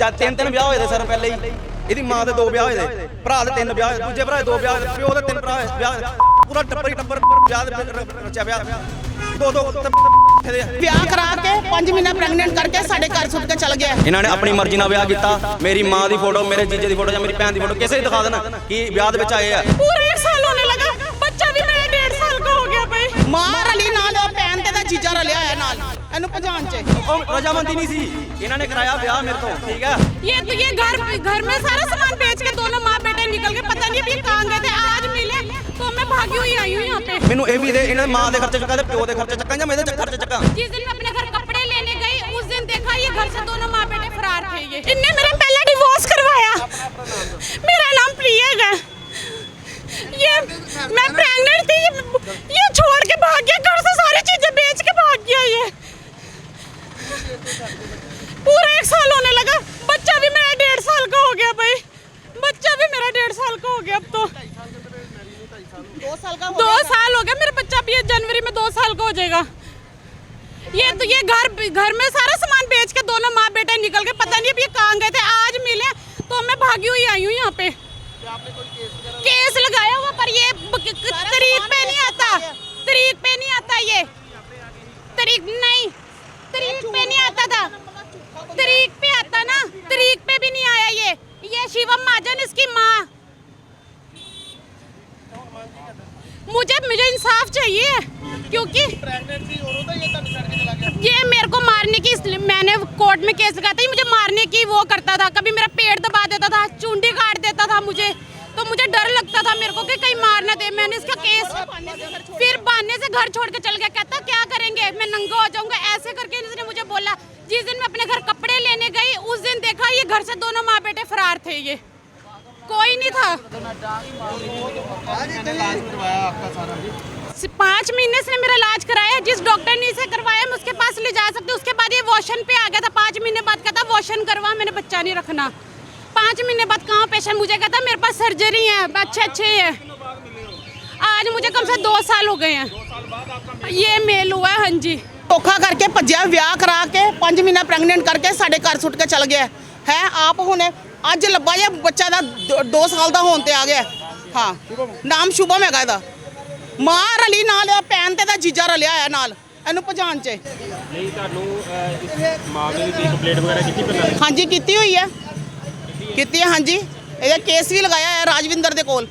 ਚਾ ਤਿੰਨ ਤਿੰਨ ਵਿਆਹ ਹੋਏ ਦੇ ਸਰ ਪਹਿਲੇ ਹੀ। ਇਹਦੀ ਮਾਂ ਦੇ ਦੋ ਵਿਆਹ ਹੋਏ ਦੇ ਭਰਾ ਦੇ ਤਿੰਨ ਵਿਆਹ ਦੂਜੇ ਭਰਾ ਦੇ ਦੋ ਵਿਆਹ ਪਿਓ ਦੇ ਤਿੰਨ ਭਰਾ ਹੋਏ ਵਿਆਹ ਪੂਰਾ ਟੱਪਰ ਹੀ ਟੱਪਰ ਵਿਆਹ ਰਚਿਆ ਵਿਆਹ ਦੋ। ਦੋ ਵਿਆਹ ਕਰਾ ਕੇ 5 ਮਹੀਨਾ ਪ੍ਰੈਗਨੈਂਟ ਕਰਕੇ ਸਾਡੇ ਘਰ ਸੁੱਟ ਕੇ ਚਲ ਗਿਆ। ਇਹਨਾਂ ਨੇ ਆਪਣੀ ਮਰਜ਼ੀ ਨਾਲ ਵਿਆਹ ਕੀਤਾ। ਮੇਰੀ ਮਾਂ ਦੀ ਫੋਟੋ ਮੇਰੇ ਜੀਜੇ ਦੀ ਫੋਟੋ ਜਾਂ ਮੇਰੀ ਭੈਣ ਦੀ ਫੋਟੋ ਕਿਸੇ ਦੀ ਦਿਖਾ ਦੇਣਾ ਕਿ ਵਿਆਹ ਦੇ ਵਿੱਚ ਆਏ ਆ। ਪੂਰਾ 1 ਸਾਲ ਹੋਣੇ ਲੱਗਾ ਬੱਚਾ ਵੀ ਮੇਰੇ 1.5 ਸਾਲ ਦਾ ਹੋ ਗਿਆ ਭਾਈ ਮਾਂ ਰਲੀ ਨਾਲ ਉਹ ਭੈਣ ਤੇ ਦਾ ਜੀਜਾ ਰਲਿਆ ਹੋਇਆ ਨਾਲ ਇਹਨੂੰ ਭਜਾਣ ਚ ਉਹ ਰਜਾਮੰਦੀ ਨਹੀਂ ਸੀ ਇਹਨਾਂ ਨੇ ਕਰਾਇਆ ਵਿਆਹ ਮੇਰੇ ਤੋਂ ਠੀਕ ਹੈ ये तो ये घर घर में सारा सामान बेच के दोनों माँ बेटे निकल गए पता नहीं अभी ये कहाँ गए थे आज मिले तो मैं भागी हुई आई हूँ यहाँ पे ਮੈਨੂੰ ਇਹ ਵੀ ਦੇ ਇਹਨਾਂ ਦੇ ਮਾਂ ਦੇ ਖਰਚੇ ਚੁੱਕਾਂ ਤੇ ਪਿਓ ਦੇ ਖਰਚੇ ਚੱਕਾਂ ਜਾਂ ਮੇਰੇ ਦੇ ਖਰਚੇ ਚੱਕਾਂ जिस दिन मैं अपने घर कपड़े लेने गई उस दिन देखा ये घर से दोनों माँ बेटे फरार थे ये इनने मेरा पहला डिवोर्स करवाया मेरा नाम प्रियग है ये मैं प्रेग्नेंट थी ये, ये छोड़ के भाग गया घर पूरा एक साल होने लगा। बच्चा भी मेरा डेढ़ साल का हो गया भाई। बच्चा भी मेरा डेढ़ साल का हो गया अब तो। दो साल हो गया। मेरा बच्चा भी जनवरी में दो साल का हो जाएगा। ये तो ये घर घर में सारा सामान बेच के दोनों माँ बेटे निकल के पता नहीं अब ये कहाँ गए थे। आज मिले तो मैं भागी हुई आई हूँ यहाँ पे। केस लगाया? हुआ पर ये तरीक पे नहीं आता। तरीक पे नहीं आता ये। तरीक नहीं तरीक पे नहीं आता था। तरीक पे आता ना। तरीक पे भी नहीं आया ये। ये शिवम महाजन इसकी माँ। मुझे मुझे इंसाफ चाहिए, क्योंकि ये मेरे को मारने की इसलिए मैंने कोर्ट में केस लगाया था मुझे मारने की वो करता था। कभी मेरा पेट दबा देता था, चुंडी काट देता था मुझे। तो मुझे डर लगता था मेरे को कि कहीं मार ना दे। मैंने इसका केस फिर बहाने से घर छोड़ के चल गया। कहता, क्या करेंगे? मैं नंगा हो जाऊँगा। बोला, जिस दिन मैं अपने घर कपड़े लेने गई, उस दिन देखा ये घर से दोनों माँ बेटे फरार थे ये। कोई नहीं था। पाँच महीने से मेरा इलाज कराया, जिस डॉक्टर ने इसे करवाया, मैं उसके पास ले जा सकती उसके बाद ये वॉशन पे आ गया था, पाँच महीने बाद कहता वॉशन करवा मैंने बच्चा नहीं रखना। पाँच महीने बाद कहाँ पेशेंट मुझे कहता मेरे पास सर्जरी है, अच्छे अच्छे है। आज मुझे कम से दो साल हो गए हैं। ये मेल हुआ है हाँ जी। ਧੋਖਾ ਕਰਕੇ ਭੱਜਿਆ ਵਿਆਹ ਕਰਾ ਕੇ 5 ਮਹੀਨਾ ਪ੍ਰੈਗਨੈਂਟ ਕਰਕੇ ਸਾਡੇ ਘਰ ਸੁੱਟ ਕੇ ਚਲ ਗਿਆ। ਹੈ ਆਪ ਹੁਣ ਅੱਜ ਲੱਭਾ ਜੇ ਬੱਚਾ ਦਾ 2 ਸਾਲ ਦਾ ਹੋਣ ਤੇ ਆ ਗਿਆ। ਹਾਂ ਨਾਮ ਸ਼ੁਭਮ ਹੈਗਾ ਇਹਦਾ। ਮਾਂ ਰਲੀ ਨਾਲ ਇਹ ਭੈਣ ਤੇ ਦਾ ਜੀਜਾ ਰਲਿਆ ਹੋਇਆ ਨਾਲ। ਇਹਨੂੰ ਭਜਾਣ ਚ। ਨਹੀਂ ਤੁਹਾਨੂੰ ਅਹ, ਇਸ ਮਾਮਲੇ ਦੀ ਕੰਪਲੇਂਟ ਵਗੈਰਾ ਕੀਤੀ ਪਹਿਲਾਂ? ਹਾਂਜੀ ਕੀਤੀ ਹੋਈ ਹੈ ਕੀਤੀ ਹੈ ਹਾਂਜੀ। ਇਹਦਾ ਕੇਸ ਵੀ ਲਗਾਇਆ ਹੈ ਰਾਜਵਿੰਦਰ ਦੇ ਕੋਲ।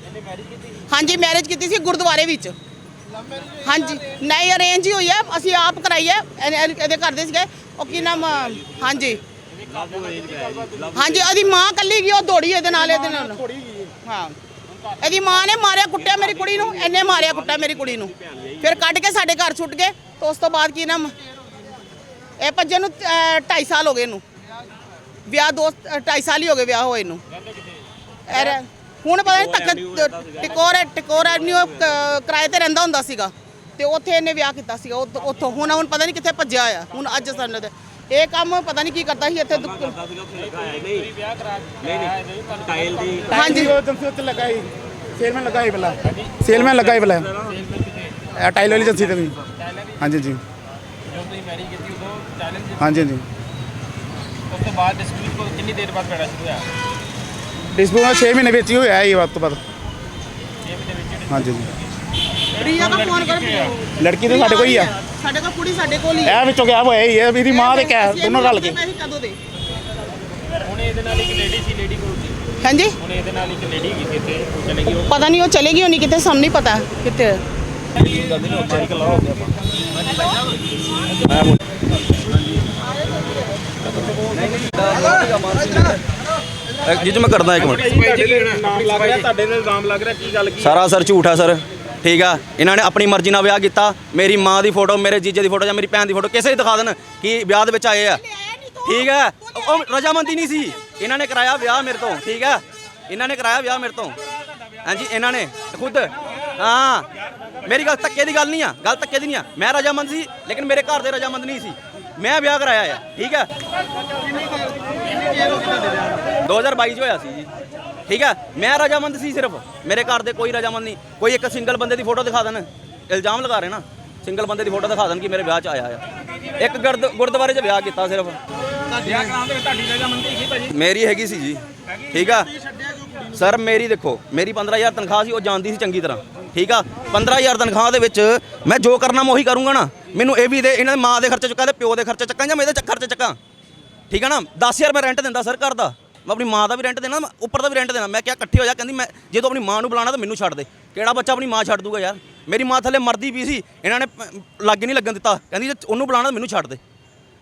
ਹਾਂਜੀ ਮੈਰਿਜ ਕੀਤੀ ਸੀ ਗੁਰਦੁਆਰੇ ਵਿੱਚ। ਹਾਂਜੀ, ਨਹੀਂ ਅਰੇਂਜ ਹੀ ਹੋਈ ਹੈ, ਅਸੀਂ ਆਪ ਕਰਾਈ ਹੈ, ਇਹਨੇ- ਇਹਨੇ- ਇਹਦੇ ਕਰਦੇ ਸੀਗੇ। ਉਹ ਕੀ ਨਾਮ, ਹਾਂਜੀ। ਹਾਂਜੀ, ਉਹਦੀ ਮਾਂ ਕੱਲੀ ਗਈ, ਉਹ ਦੌੜੀ ਇਹਦੇ ਨਾਲ ਇਹਦੇ ਨਾਲ। ਹਾਂ। ਇਹਦੀ ਮਾਂ ਨੇ ਮਾਰਿਆ ਕੁੱਟਿਆ ਮੇਰੀ ਕੁੜੀ ਨੂੰ, ਇਹਨੇ ਮਾਰਿਆ ਕੁੱਟਿਆ ਮੇਰੀ ਕੁੜੀ ਨੂੰ। ਫਿਰ ਕੱਢ ਕੇ ਸਾਡੇ ਘਰ ਸੁੱਟ ਗਏ, ਤੇ ਉਸ ਤੋਂ ਬਾਅਦ ਕੀ ਨਾਮ, ਇਹ ਭੱਜੇ ਨੂੰ 2.5 ਸਾਲ ਹੋ ਗਏ ਇਹਨੂੰ। ਵਿਆਹ ਦੋ 2.5 ਸਾਲ ਹੀ ਹੋ ਗਏ ਵਿਆਹ ਹੋਏ ਨੂੰ। ਐਰ ਹੁਣ ਪਤਾ ਨਹੀਂ ਤੱਕ ਟਿਕੋਰ ਟਿਕੋਰ ਐਵਨਿਊ ਕਿਰਾਏ ਤੇ ਰਹਿੰਦਾ ਹੁੰਦਾ ਸੀਗਾ। ਤੇ ਉੱਥੇ ਇਹਨੇ ਵਿਆਹ ਕੀਤਾ ਸੀਗਾ। ਉੱਥ- ਉੱਥੋਂ ਹੁਣ ਹੁਣ ਪਤਾ ਨਹੀਂ ਕਿੱਥੇ ਭੱਜਿਆ ਆ। ਹੁਣ ਅੱਜ ਸਾਨੂੰ ਤੇ ਇਹ ਕੰਮ ਪਤਾ ਨਹੀਂ ਕੀ ਕਰਦਾ ਸੀ ਇੱਥੇ ਦੁ- ਟਾਈਲ ਦੀ ਹਾਂਜੀ। ਏਜੰਸੀ ਉੱਤੇ ਲੱਗਾ ਸੀ ਸੇਲਮੈਨ ਲੱਗਾ ਸੀ ਪਹਿਲਾਂ ਸੇਲਮੈਨ ਲੱਗਾ ਸੀ ਪਹਿਲਾਂ ਇਹ ਟਾਈਲ ਵਾਲੀ ਏਜੰਸੀ ਤੇ ਵੀ। ਹਾਂਜੀ ਜੀ। ਜਦੋਂ ਤੁਸੀਂ ਮੈਰਿਜ ਕੀਤੀ ਉਦੋਂ ਚੈਲੰਜ ਹਾਂਜੀ ਹਾਂਜੀ ਉਸ ਤੋਂ ਬਾਅਦ ਡਿਸਪਿਊਟ ਕੋ ਕਿੰਨੀ ਦੇਰ ਬਾਅਦ ਪੈਣਾ ਸ਼ੁਰੂ ਹੋਇਆ? ਡਿਸਪਿਊਟ 6 ਮਹੀਨੇ ਵਿੱਚ ਹੀ ਹੋਇਆ ਇਹ ਵੱਧ ਤੋਂ ਵੱਧ ਇਹ ਦੇ ਵਿੱਚ ਹਾਂਜੀ ਜੀ ਪ੍ਰਿਆ ਦਾ ਫੋਨ ਕਰ ਲੜਕੀ ਤਾਂ ਸਾਡੇ ਕੋਲ ਹੀ ਆ ਸਾਡੇ ਕੋਲ ਕੁੜੀ ਸਾਡੇ ਕੋਲ ਹੀ ਇਹ ਵਿੱਚੋਂ ਗਿਆ ਹੋਇਆ ਹੀ ਹੈ ਮੇਰੀ ਮਾਂ ਤੇ ਕਿਆ ਅਸੀਂ ਦੋਨੋਂ ਰਲ ਕੇ ਕਦੋਂ ਦੇ ਹੁਣ ਇਹਦੇ ਨਾਲ ਇੱਕ ਲੇਡੀ ਸੀ ਲੇਡੀ ਕੋਲ ਸੀ ਹਾਂਜੀ ਹੁਣ ਇਹਦੇ ਨਾਲ ਇੱਕ ਲੇਡੀ ਗਈ ਸੀ ਇੱਥੇ ਉਹ ਚਲੇ ਗਈ ਉਹ ਪਤਾ ਨਹੀਂ ਉਹ ਚਲੇਗੀ ਹੋਣੀ ਕਿਤੇ ਸਾਨੂੰ ਨਹੀਂ ਪਤਾ ਕਿੱਥੇ ਹੈ। ਜੀ ਜੀ ਮੈਂ ਕਰਦਾ ਇੱਕ ਮਿੰਟ। ਨਾਮ ਲੱਗ ਰਿਹਾ ਤੁਹਾਡੇ ਨਾਲ ਇਲਜ਼ਾਮ ਲੱਗ ਰਿਹਾ ਕੀ ਗੱਲ ਕੀ ਸਾਰਾ ਸਰ ਝੂਠ ਹੈ ਸਰ। ਠੀਕ ਆ? ਇਹਨਾਂ ਨੇ ਆਪਣੀ ਮਰਜ਼ੀ ਨਾਲ ਵਿਆਹ ਕੀਤਾ। ਮੇਰੀ ਮਾਂ ਦੀ ਫੋਟੋ ਮੇਰੇ ਜੀਜੇ ਦੀ ਫੋਟੋ ਜਾਂ ਮੇਰੀ ਭੈਣ ਦੀ ਫੋਟੋ ਕਿਸੇ ਦੀ ਦਿਖਾ ਦੇਣ ਕਿ ਵਿਆਹ ਦੇ ਵਿੱਚ ਆਏ ਆ। ਠੀਕ ਹੈ ਉਹ ਰਜਾਮੰਦੀ ਨਹੀਂ ਸੀ। ਇਹਨਾਂ ਨੇ ਕਰਾਇਆ ਵਿਆਹ ਮੇਰੇ ਤੋਂ ਠੀਕ ਹੈ ਇਹਨਾਂ ਨੇ ਕਰਾਇਆ ਵਿਆਹ ਮੇਰੇ ਤੋਂ। ਹਾਂਜੀ ਇਹਨਾਂ ਨੇ। ਖੁਦ। ਹਾਂ। ਮੇਰੀ ਗੱਲ ਧੱਕੇ ਦੀ ਗੱਲ ਨਹੀਂ ਆ। ਗੱਲ ਧੱਕੇ ਦੀ ਨਹੀਂ ਆ। ਮੈਂ ਰਜਾਮੰਦ ਸੀ ਲੇਕਿਨ ਮੇਰੇ ਘਰ ਦੇ ਰਜਾਮੰਦ ਨਹੀਂ ਸੀ। ਮੈਂ ਵਿਆਹ ਕਰਾਇਆ ਆ, ਠੀਕ ਹੈ 2022 ਚ ਹੋਇਆ ਸੀ ਜੀ। ਠੀਕ ਹੈ ਮੈਂ ਰਜਾਮੰਦ ਸੀ ਸਿਰਫ। ਮੇਰੇ ਘਰ ਦੇ ਕੋਈ ਰਜਾਮੰਦ ਨਹੀਂ। ਕੋਈ ਇੱਕ ਸਿੰਗਲ ਬੰਦੇ ਦੀ ਫੋਟੋ ਦਿਖਾ ਦੇਣ। ਇਲਜ਼ਾਮ ਲਗਾ ਰਹੇ ਨਾ। ਸਿੰਗਲ ਬੰਦੇ ਦੀ ਫੋਟੋ ਦਿਖਾ ਦੇਣ ਕਿ ਮੇਰੇ ਵਿਆਹ 'ਚ ਆਇਆ ਆ। ਇੱਕ ਗੁਰਦ- ਗੁਰਦੁਆਰੇ 'ਚ ਵਿਆਹ ਕੀਤਾ ਸਿਰਫ। ਮੇਰੀ ਹੈਗੀ ਸੀ ਜੀ। ਠੀਕ ਆ? ਸਰ, ਮੇਰੀ ਦੇਖੋ, ਮੇਰੀ 15000 ਤਨਖਾਹ ਸੀ, ਉਹ ਜਾਣਦੀ ਸੀ ਚੰਗੀ ਤਰ੍ਹਾਂ। ਠੀਕ ਆ? 15000 ਤਨਖਾਹ ਦੇ ਵਿੱਚ ਮੈਂ ਜੋ ਕਰਨਾ ਮੈਂ ਉਹੀ ਕਰੂੰਗਾ ਨਾ। ਮੈਨੂੰ ਇਹ ਵੀ ਦੇ, ਇਹਨਾਂ ਦੇ ਮਾਂ ਦੇ ਖਰਚੇ ਚੁੱਕਾਂ ਤੇ ਪਿਓ ਦੇ ਖਰਚੇ ਚੱਕਾਂ ਜਾਂ ਮੇਰੇ ਦੇ ਖਰਚੇ ਚੱਕਾਂ? ਠੀਕ ਹੈ ਨਾ? 10000 ਮੈਂ ਰੈਂਟ ਦਿੰਦਾ ਸਰ ਘਰ ਦਾ। ਮੈਂ ਆਪਣੀ ਮਾਂ ਦਾ ਵੀ ਰੈਂਟ ਦੇਣਾ ਮੈਂ ਉੱਪਰ ਦਾ ਵੀ ਰੈਂਟ ਦੇਣਾ। ਮੈਂ ਕਿਹਾ ਇਕੱਠੇ ਹੋ ਜਾ, ਕਹਿੰਦੀ ਮੈਂ, ਜੇ ਤੂੰ ਆਪਣੀ ਮਾਂ ਨੂੰ ਬੁਲਾਣਾ ਤਾਂ ਮੈਨੂੰ ਛੱਡ ਦੇ। ਕਿਹੜਾ ਬੱਚਾ ਆਪਣੀ ਮਾਂ ਛੱਡ ਦੂਗਾ ਯਾਰ? ਮੇਰੀ ਮਾਂ ਥੱਲੇ ਮਰਦੀ ਵੀ ਸੀ, ਇਹਨਾਂ ਨੇ ਪ- ਲਾਗੇ ਨਹੀਂ ਲੱਗਣ ਦਿੱਤਾ। ਕਹਿੰਦੀ ਜੇ ਉਹਨੂੰ ਬੁਲਾਣਾ ਤਾਂ ਮੈਨੂੰ ਛੱਡ ਦੇ।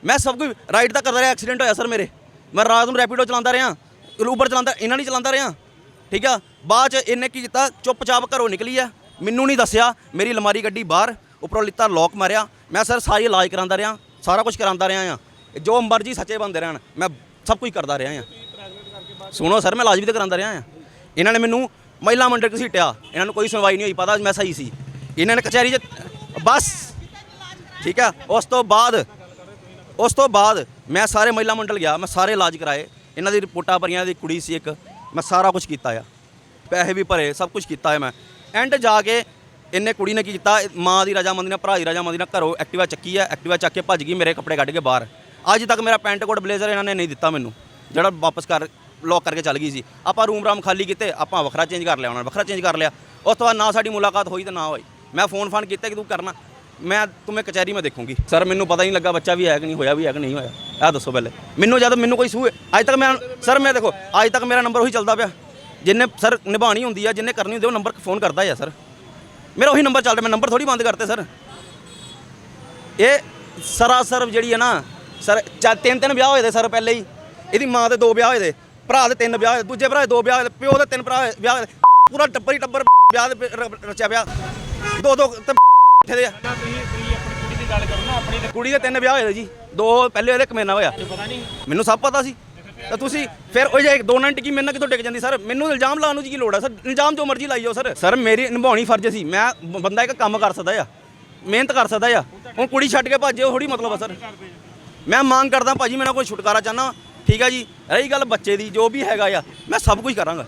ਮੈਂ ਸਭ ਕੁਝ ਰਾਈਡ ਤਾਂ ਕਰਦਾ ਰਿਹਾ ਐਕਸੀਡੈਂਟ ਹੋਇਆ ਸਰ ਮੇਰੇ। ਮੈਂ ਰਾਤ ਨੂੰ ਰੈਪੀਡੋ ਚਲਾਉਂਦਾ ਰਿਹਾ ਉਬਰ ਚਲਾਉਂਦਾ, ਇਹਨਾਂ ਨਹੀਂ ਚਲਾਉਂਦਾ ਰਿਹਾ। ਠੀਕ ਆ? ਬਾਅਦ ਚ ਇਹਨੇ ਕੀ ਕੀਤਾ? ਚੁੱਪਚਾਪ ਘਰੋਂ ਨਿਕਲੀ ਆ। ਮੈਨੂੰ ਨਹੀਂ ਦੱਸਿਆ, ਮੇਰੀ ਅਲਮਾਰੀ ਗੱਡੀ ਬਾਹਰ। ਉੱਪਰੋਂ ਲਿੱਤਾ ਲੋਕ ਮਾਰਿਆ। ਮੈਂ ਸਰ ਸਾਰੀ ਇਲਾਜ ਕਰਾਉਂਦਾ ਰਿਹਾ, ਸਾਰਾ ਕੁਝ ਕਰਾਉਂਦਾ ਰਿਹਾ ਆ। ਜੋ ਮਰਜ਼ੀ ਸੱਚੇ ਬੰਦੇ ਰਹਿਣ, ਮੈਂ ਸਭ ਕੁਝ ਕਰਦਾ ਰਿਹਾ ਆ। ਸੁਣੋ ਸਰ, ਮੈਂ ਇਲਾਜ ਵੀ ਤਾਂ ਕਰਾਉਂਦਾ ਰਿਹਾ ਆ। ਇਹਨਾਂ ਨੇ ਮੈਨੂੰ ਮਹਿਲਾ ਮੰਡਲ ਘਸੀਟਿਆ। ਇਹਨਾਂ ਨੂੰ ਕੋਈ ਸੁਣਵਾਈ ਨਹੀਂ ਹੋਈ, ਪਤਾ ਮੈਂ ਸਹੀ ਸੀ। ਇਹਨਾਂ ਨੇ ਕਚਹਿਰੀ 'ਚ, ਬਸ। ਠੀਕ ਆ, ਉਸ ਤੋਂ ਬਾਅਦ, ਉਸ ਤੋਂ ਬਾਅਦ ਮੈਂ ਸਾਰੇ ਮਹਿਲਾ ਮੰਡਲ ਗਿਆ, ਮੈਂ ਸਾਰੇ ਇਲਾਜ ਕਰਾਏ। ਇਹਨਾਂ ਦੀ ਰਿਪੋਰਟਾਂ ਭਰੀਆਂ ਦੀ ਕੁੜੀ ਸੀ ਇੱਕ। ਮੈਂ ਸਾਰਾ ਕੁਝ ਕੀਤਾ ਆ। ਪੈਸੇ ਵੀ ਭਰੇ, ਸਭ ਕੁਝ ਕੀਤਾ ਹੈ ਮੈਂ। ਐਂਡ ਜਾ ਕੇ ਇਹਨੇ ਕੁੜੀ ਨੇ ਕੀ ਕੀਤਾ? ਮਾਂ ਦੀ ਰਜਾਮੰਦੀ ਨਾਲ ਭਰਾ ਦੀ ਰਜਾਮੰਦੀ ਨਾਲ ਘਰੋਂ ਐਕਟਿਵਾ ਚੱਕੀ ਆ, ਐਕਟਿਵਾ ਚੱਕ ਕੇ ਭੱਜ ਗਈ ਮੇਰੇ ਕੱਪੜੇ ਕੱਢ ਕੇ ਬਾਹਰ। ਅੱਜ ਤੱਕ ਮੇਰਾ ਪੈਂਟ ਕੋਟ ਬਲੇਜ਼ਰ ਇਹਨਾਂ ਨੇ ਨਹੀਂ ਦਿੱਤਾ ਮੈਨੂੰ, ਜਿਹੜਾ ਵਾਪਸ ਕਰ ਲੌਕ ਕਰਕੇ ਚੱਲ ਗਈ ਸੀ। ਆਪਾਂ ਰੂਮ ਰਾਮ ਖਾਲੀ ਕੀਤੇ, ਆਪਾਂ ਵੱਖਰਾ ਚੇਂਜ ਕਰ ਲਿਆ ਉਹਨਾਂ ਨੇ, ਵੱਖਰਾ ਚੇਂਜ ਕਰ ਲਿਆ। ਉਸ ਤੋਂ ਬਾਅਦ ਨਾ ਸਾਡੀ ਮੁਲਾਕਾਤ ਹੋਈ ਤੇ ਨਾ ਹੋਈ। ਮੈਂ ਫੋਨ ਫਾਨ ਕੀਤਾ ਕਿ ਤੂੰ ਕਰਨਾ। ਮੈਂ ਤੁਮੇ ਕਚਹਿਰੀ ਮੈਂ ਦੇਖੂੰਗੀ। ਸਰ, ਮੈਨੂੰ ਪਤਾ ਨਹੀਂ ਲੱਗਾ ਬੱਚਾ ਵੀ ਹੈ ਕਿ ਨਹੀਂ, ਹੋਇਆ ਵੀ ਹੈ ਕਿ ਨਹੀਂ ਹੋਇਆ। ਇਹ ਦੱਸੋ ਪਹਿਲੇ। ਮੈਨੂੰ ਜਦ ਮੈਨੂੰ ਕੋਈ ਸੂਹ ਅੱਜ ਤੱਕ ਮੈਂ, ਸਰ, ਮੈਂ ਦੇਖੋ, ਅੱਜ ਤੱਕ ਮੇਰਾ ਨੰਬਰ ਉਹੀ ਚੱਲਦਾ ਪਿਆ। ਜਿੰਨੇ, ਸਰ ਨਿਭਾਣੀ ਹੁੰਦੀ ਆ, ਜਿੰਨੇ ਕਰਨੀ ਹੁੰਦੀ ਉਹ ਨੰਬਰ ਫੋਨ ਕਰਦਾ ਹੀ ਆ, ਸਰ। ਮੇਰਾ ਉਹੀ ਨੰਬਰ ਚੱਲਦਾ ਮੈਂ ਨੰਬਰ ਥੋੜੀ ਬੰਦ ਕਰਤੇ ਸਰ। ਇਹ ਸਰਾਸਰ ਜਿਹੜੀ ਹੈ ਨਾ ਸਰ ਚਾ ਤਿੰਨ ਤਿੰਨ ਵਿਆਹ ਹੋਏ ਦੇ ਸਰ ਪਹਿਲੇ ਹੀ। ਇਹਦੀ ਮਾਂ ਦੇ ਦੋ ਵਿਆਹ ਹੋਏ ਦੇ ਭਰਾ ਦੇ ਤਿੰਨ ਵਿਆਹ ਹੋਏ ਦੂਜੇ ਭਰਾ ਦੇ ਦੋ ਵਿਆਹ ਹੋਏ ਪਿਓ ਦੇ ਤਿੰਨ ਭਰਾ ਵਿਆਹ। ਪੂਰਾ ਟੱਬਰ ਹੀ ਟੱਬਰ ਵਿਆਹ ਦੇ ਰਚਿਆ ਵਿਆਹ। ਦੋ ਦੋ ਤੇ ਇੱਥੇ ਦੇ ਕੁੜੀ ਦੀ ਤਿੰਨ ਵਿਆਹ ਹੋਏ ਦੇ ਜੀ। ਦੋ ਪਹਿਲੇ ਇਹਦੇ ਕਮੇਨਾ ਹੋਇਆ। ਮੈਨੂੰ ਸਭ ਪਤਾ ਸੀ। ਤਾਂ ਤੁਸੀਂ ਫਿਰ ਉਹ ਜੇ ਦੋ ਨਾਲ ਕੀ ਮੇਰੇ ਨਾਲ ਕਿਤੋਂ ਟਿਕ ਜਾਂਦੀ ਸਰ? ਮੈਨੂੰ ਇਲਜ਼ਾਮ ਲਾਉਣ ਨੂੰ ਜੀ ਕੀ ਲੋੜ ਆ ਸਰ? ਇਲਜ਼ਾਮ ਜੋ ਮਰਜ਼ੀ ਲਾਈ ਜਾਓ ਸਰ। ਸਰ, ਮੇਰੀ ਨਿਭਾਉਣੀ ਫਰਜ਼ ਸੀ ਮੈਂ ਬੰਦਾ ਇੱਕ ਕੰਮ ਕਰ ਸਕਦਾ ਆ। ਮਿਹਨਤ ਕਰ ਸਕਦਾ ਆ। ਹੁਣ ਕੁੜੀ ਛੱਡ ਕੇ ਭੱਜੇ, ਉਹ ਥੋੜੀ ਮਤਲਬ ਆ ਸਰ। ਮੈਂ ਮੰਗ ਕਰਦਾ ਭਾਜੀ ਮੇਰਾ ਕੋਈ ਛੁਟਕਾਰਾ ਚਾਹਨਾ ਠੀਕ ਆ ਜੀ। ਰਹੀ ਗੱਲ ਬੱਚੇ ਦੀ, ਜੋ ਵੀ ਹੈਗਾ ਆ, ਮੈਂ ਸਭ ਕੁਝ ਕਰਾਂਗਾ।